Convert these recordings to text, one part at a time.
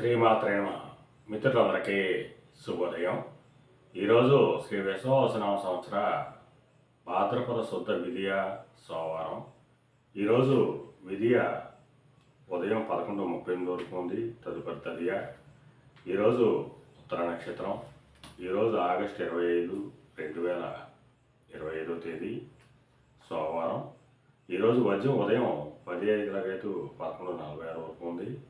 శ్రీమాత్రేమ మిత్రులందరికీ శుభోదయం. ఈరోజు శ్రీ విశ్వవసనామ సంవత్సర భాద్రపద శుద్ధ విధియ సోమవారం. ఈరోజు విధియ ఉదయం పదకొండు ముప్పై ఎనిమిది వరకు ఉంది తదుపరి తదియ. ఈరోజు ఉత్తర నక్షత్రం. ఈరోజు ఆగస్టు ఇరవై ఐదు రెండు వేల ఇరవై ఐదో తేదీ సోమవారం. ఈరోజు వద్యం ఉదయం పది ఐదు లగైతు పదకొండు నలభై ఆరు వరకు ఉంది.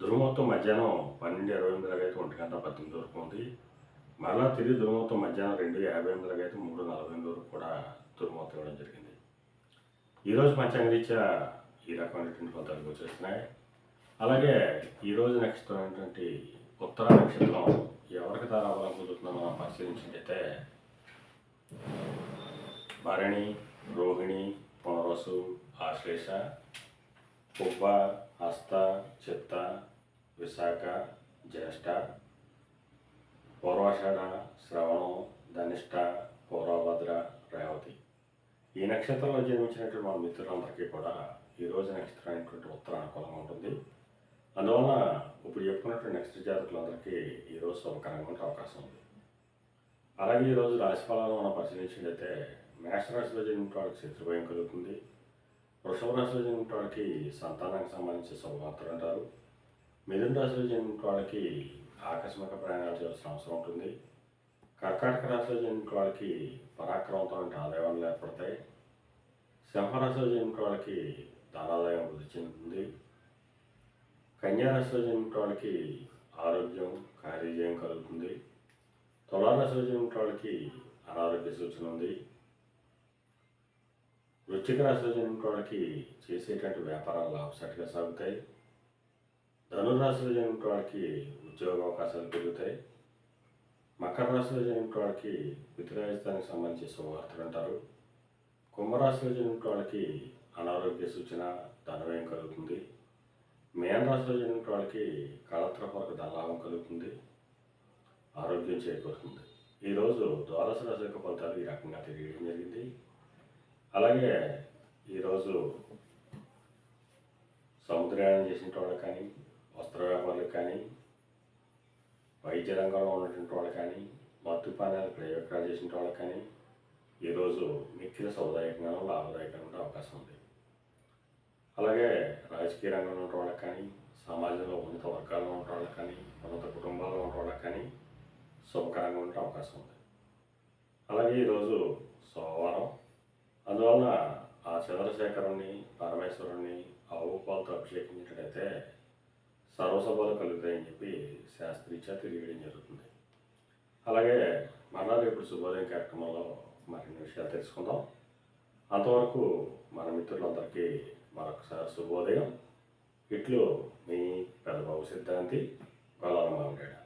దుర్మొత్తం మధ్యాహ్నం పన్నెండు ఇరవై ఎనిమిది అయితే ఒంటి గంట పద్దెనిమిది వరకు ఉంది. మరలా తిరిగి దుర్మొత్తం మధ్యాహ్నం రెండు యాభై ఎనిమిది అయితే మూడు నలభై ఎనిమిది వరకు కూడా దుర్మొత్తం ఇవ్వడం జరిగింది. ఈరోజు పంచాంగరీత్యా ఈ రకమైనటువంటి ఫలితాలు వచ్చేస్తున్నాయి అలాగే ఈరోజు నక్షత్రం ఏంటంటే ఉత్తర నక్షత్రం ఎవరికి తారాబలం కుదురుతుందో మనం పరిశీలించినట్టయితే భరణి రోహిణి పునరసు ఆశ్లేష ఉప హస్త చిత్త విశాఖ జ్యేష్ఠ పూర్వాషాఢ శ్రవణం ధనిష్ట పూర్వభద్ర రేవతి. ఈ నక్షత్రంలో జన్మించినటువంటి మన మిత్రులందరికీ కూడా ఈ రోజు నక్షత్రం అయినటువంటి ఉత్తర అనుకూలంగా ఉంటుంది. అందువలన ఇప్పుడు చెప్పుకున్నటువంటి నక్షత్ర జాతకులందరికీ ఈరోజు శుభకరంగా ఉండే అవకాశం ఉంది. అలాగే ఈరోజు రాశి ఫలాలు మనం పరిశీలించినట్లయితే మేషరాశిలో జన్మించిన వాళ్ళకి శత్రుభయం కలుగుతుంది. వృషభ రాశిలో జన్మిన వాళ్ళకి సంతానానికి సంబంధించి శుభవార్తలు అంటారు. మిథున రాశిలో జన్మిన వాళ్ళకి ఆకస్మిక ప్రయాణాలు చేయాల్సిన అవసరం ఉంటుంది. కర్కాటక రాశిలో జన్మిన వాళ్ళకి పరాక్రమంతో ఆదాయాలు ఏర్పడతాయి. సింహరాశిలో జన్మిన వాళ్ళకి ధనాదాయం వృద్ధి చెందుతుంది. కన్యా రాశిలో వాళ్ళకి ఆరోగ్యం కార్యజయం కలుగుతుంది. తులారాశిలో జన్మిన వాళ్ళకి అనారోగ్య సూచన ఉంది. వృశ్చిక రాశిలో జన్మిన వాళ్ళకి చేసేటువంటి వ్యాపారాలు లాభసాటిగా సాగుతాయి. ధనురాశిలో జన్మిన వాళ్ళకి ఉద్యోగ అవకాశాలు పెరుగుతాయి. మకర రాశిలో జన్మిన వాళ్ళకి పితృరాజధానికి సంబంధించి శుభవార్తలు అంటారు. కుంభరాశిలో జన్మిన వాళ్ళకి అనారోగ్య సూచన ధనవ్యయం కలుగుతుంది. మేన రాశిలో జన్మిన వాళ్ళకి కళత్రపరకు ధనలాభం కలుగుతుంది. ఆరోగ్యం చేకూరుతుంది. ఈరోజు ద్వాదశ రాశి యొక్క ఫలితాలు ఈ రకంగా తెలియడం అలాగే ఈరోజు సముద్రయానం చేసిన వాళ్ళకి కానీ వస్త్ర వ్యాపారులకు కానీ వైద్య రంగంలో ఉన్నటువంటి వాళ్ళు కానీ మత్తు పానాలు ప్రయోగాలు చేసిన వాళ్ళకి కానీ ఈరోజు మిక్కిల సౌదాయకంగా లాభదాయకంగా ఉండే అవకాశం ఉంది. అలాగే రాజకీయ రంగంలో ఉన్న వాళ్ళకి కానీ సమాజంలో ఉన్నత వర్గాల్లో ఉన్న వాళ్ళకి కానీ ఉన్నత కుటుంబాల్లో ఉన్న వాళ్ళకి కానీ శుభకరంగా ఉండే అవకాశం ఉంది. అలాగే ఈరోజు కావున ఆ చంద్రశేఖరుణ్ణి పరమేశ్వరుణ్ణి ఆవు పాలతో అభిషేకించినట్టయితే సర్వసభలు కలుగుతాయని చెప్పి శాస్త్రీత్యా తెలియడం జరుగుతుంది. అలాగే మరణాలు ఇప్పుడు శుభోదయం కార్యక్రమంలో మరిన్ని విషయాలు తెలుసుకుందాం. అంతవరకు మన మిత్రులందరికీ మరొకసారి శుభోదయం. ఇట్లు మీ పెద్దబాబు సిద్ధాంతి గొల్లరమ్మ ఉండేడు